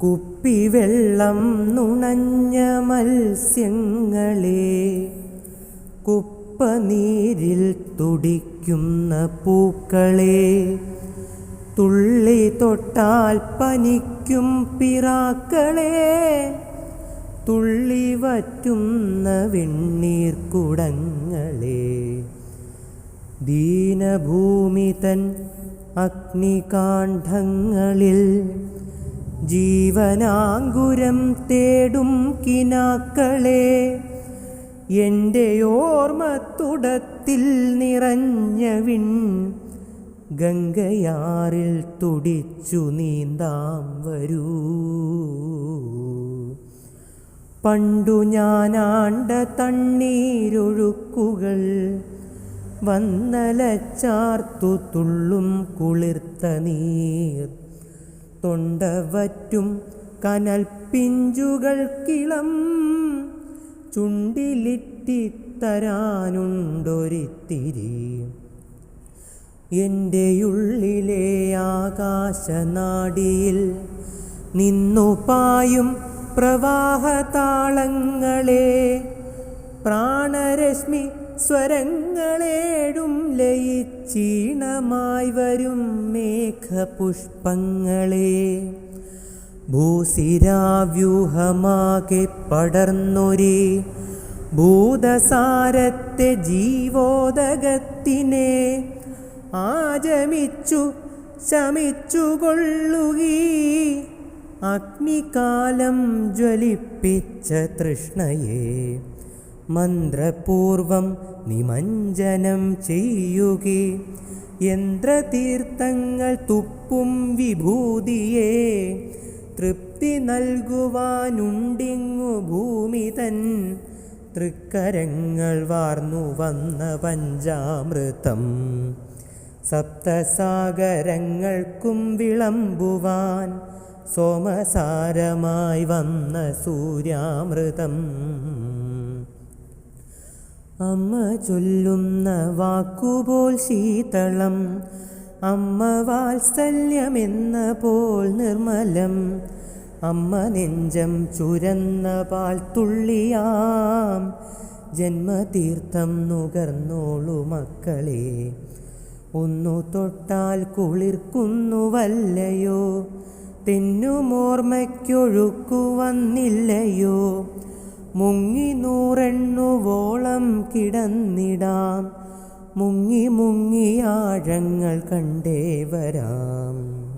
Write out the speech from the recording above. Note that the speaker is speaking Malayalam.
കുപ്പിവെള്ളം നുണഞ്ഞ മത്സ്യങ്ങളെ കുപ്പനീരിൽ തുടിക്കുന്ന പൂക്കളെ തുള്ളി തൊട്ടാൽ പനിക്കും പിറാക്കളെ തുള്ളി വറ്റുന്ന വെണ്ണീർ കുടങ്ങളെ ദീനഭൂമി തൻ അഗ്നികാണ്ഡങ്ങളിൽ ജീവനാങ്കുരം തേടും കിനാക്കളെ എന്റെ ഓർമ്മത്തുടത്തിൽ നിറഞ്ഞ വിൺ ഗംഗയാറിൽ തുടിച്ചു നീന്താം വരൂ. പണ്ടു ഞാനാണ്ട തണ്ണീരൊഴുക്കുകൾ വന്നലച്ചാർത്തു തുള്ളും കുളിർത്ത നീർ. തൊണ്ടവറ്റും കനൽ പിഞ്ചുകൾക്കിളം ചുണ്ടിലിറ്റിത്തരാനുണ്ടൊരിത്തിരി എന്റെ ഉള്ളിലെ ആകാശനാടിയിൽ നിന്നു പായും പ്രവാഹതാളങ്ങളെ. പ്രാണരശ്മി സ്വരങ്ങളേടും ലയിച്ചീണമായി വരും മേഘപുഷ്പങ്ങളെ. ഭൂസിരാവ്യൂഹമാകെ പടർന്നൊരി ഭൂതസാരത്തെ ജീവോദകത്തിനെ ആചമിച്ചു ശമിച്ചുകൊള്ളുകീ. അഗ്നികാലം ജ്വലിപ്പിച്ച തൃഷ്ണയെ മന്ത്രപൂർവം നിമഞ്ജനം ചെയ്യുകേ. യന്ത്രതീർത്ഥങ്ങൾ തുപ്പും വിഭൂതിയെ. തൃപ്തി നൽകുവാനുണ്ടിങ്ങു ഭൂമി തൻ. തൃക്കരങ്ങൾ വാർന്നു വന്ന പഞ്ചാമൃതം. സപ്തസാഗരങ്ങൾക്കും വിളമ്പുവാൻ സോമസാരമായി വന്ന സൂര്യാമൃതം. അമ്മ ചൊല്ലുന്ന വാക്കുപോൽ ശീതളം അമ്മ വാത്സല്യമെന്ന പോൽ നിർമ്മലം അമ്മ നെഞ്ചം ചുരന്ന പാൽ തുള്ളിയാം ജന്മതീർത്ഥം നുകർന്നോളു മക്കളെ. ഒന്നു തൊട്ടാൽ കുളിർക്കുന്നുവല്ലയോ തെന്നുമോർമ്മയ്ക്കൊഴുക്കു വന്നില്ലയോ മുങ്ങി നൂറെണ്ണുവോളം കിടന്നിടാം. മുങ്ങി മുങ്ങിയാഴങ്ങൾ കണ്ടേ വരാം.